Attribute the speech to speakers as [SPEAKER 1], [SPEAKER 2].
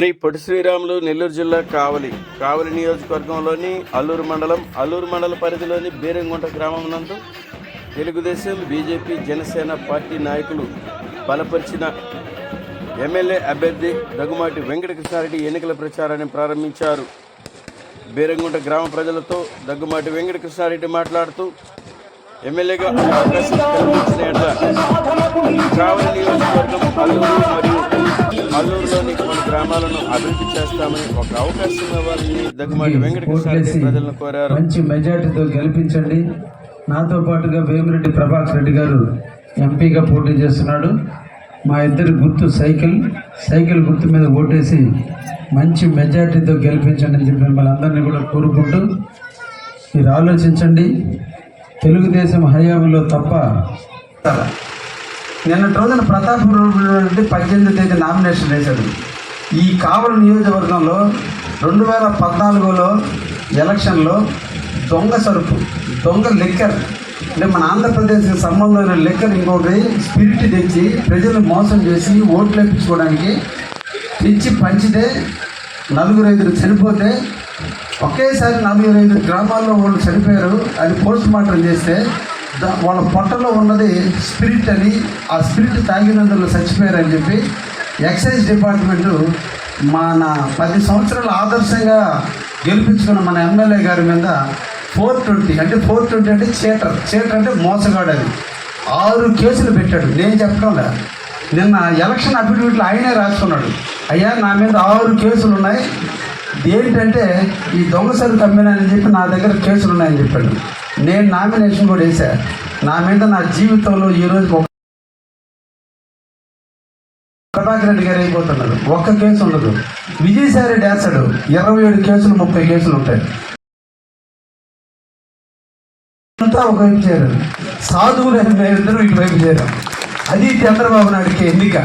[SPEAKER 1] శ్రీ పొట్టి శ్రీరాములు నెల్లూరు జిల్లా కావలి కావలి నియోజకవర్గంలోని అల్లూరు మండలం అల్లూరు మండల పరిధిలోని బీరంగుంట గ్రామం నందు తెలుగుదేశం బీజేపీ జనసేన పార్టీ నాయకులు బలపరిచిన ఎమ్మెల్యే అభ్యర్థి దగ్గుమాటి వెంకటకృష్ణారెడ్డి ఎన్నికల ప్రచారాన్ని ప్రారంభించారు. బీరంగుంట గ్రామ ప్రజలతో దగ్గుమాటి వెంకటకృష్ణారెడ్డి మాట్లాడుతూ ఎమ్మెల్యేగా అవకాశం గ్రామాలను అభివృద్ధి చేస్తామని ఒక అవకాశం ఇవ్వాలని దగ్గుమాటి వెంకటకృష్ణారెడ్డి ప్రజలను కోరారు.
[SPEAKER 2] మంచి మెజార్టీతో గెలిపించండి. నాతో పాటుగా వేమిరెడ్డి ప్రభాకర్ రెడ్డి గారు ఎంపీగా పోటీ చేస్తున్నాడు. మా ఇద్దరి గుర్తు సైకిల్ సైకిల్ గుర్తు మీద ఓటేసి మంచి మెజార్టీతో గెలిపించండి అని చెప్పి మిమ్మల్ని అందరినీ కూడా కోరుకుంటూ మీరు ఆలోచించండి. తెలుగుదేశం హయాంలో తప్ప నిన్న రోజున ప్రతాపపురం నుండి పద్దెనిమిది తేదీ నామినేషన్ వేశాడు. ఈ కావలి నియోజకవర్గంలో రెండు వేల పద్నాలుగులో ఎలక్షన్లో దొంగ సరుకు దొంగ లెక్కర్ అంటే మన ఆంధ్రప్రదేశ్కి సంబంధమైన లెక్కర్ ఇంకొకటి స్పిరిట్ తెచ్చి ప్రజలు మోసం చేసి ఓట్లు వేయించుకోవడానికి తెచ్చి పంచితే నలుగురు ఐదుగురు చనిపోతే ఒకేసారి నలుగురు ఐదు గ్రామాల్లో వాళ్ళు చనిపోయారు. అది పోస్ట్ మార్టం చేస్తే వాళ్ళ పొట్టలో ఉన్నది స్పిరిట్ అని ఆ స్పిరిట్ తాగినందులో చచ్చిపోయారని చెప్పి ఎక్సైజ్ డిపార్ట్మెంటు మన పది సంవత్సరాల ఆదర్శంగా గెలిపించుకున్న మన ఎమ్మెల్యే గారి మీద ఫోర్ ట్వంటీ అంటే ఫోర్ ట్వంటీ అంటే చీటర్ చీటర్ అంటే మోసగాడు అని. ఆరు కేసులు పెట్టాడు. నేను చెప్పడంలే నిన్న ఎలక్షన్ అఫిడవిట్లు ఆయనే రాసుకున్నాడు. అయ్యా నా మీద ఆరు కేసులు ఉన్నాయి ఏంటంటే ఈ దొంగ సరుకు చెప్పి నా దగ్గర కేసులు ఉన్నాయని చెప్పాడు. నేను నామినేషన్ కూడా వేసా నా మీద నా జీవితంలో ఈరోజు ప్రభాకర్ రెడ్డి గారు అయిపోతున్నారు. ఒక్క కేసు ఉండదు. విజయసాయి రెడ్డి వేస్తాడు. ఇరవై ఏడు కేసులు ముప్పై కేసులు ఉంటాయి. అంతా ఒకవైపు చేరారు. సాధువులు మేమిద్దరం ఇటువైపు చేరాం అది చంద్రబాబు నాయుడికి ఎన్నిక.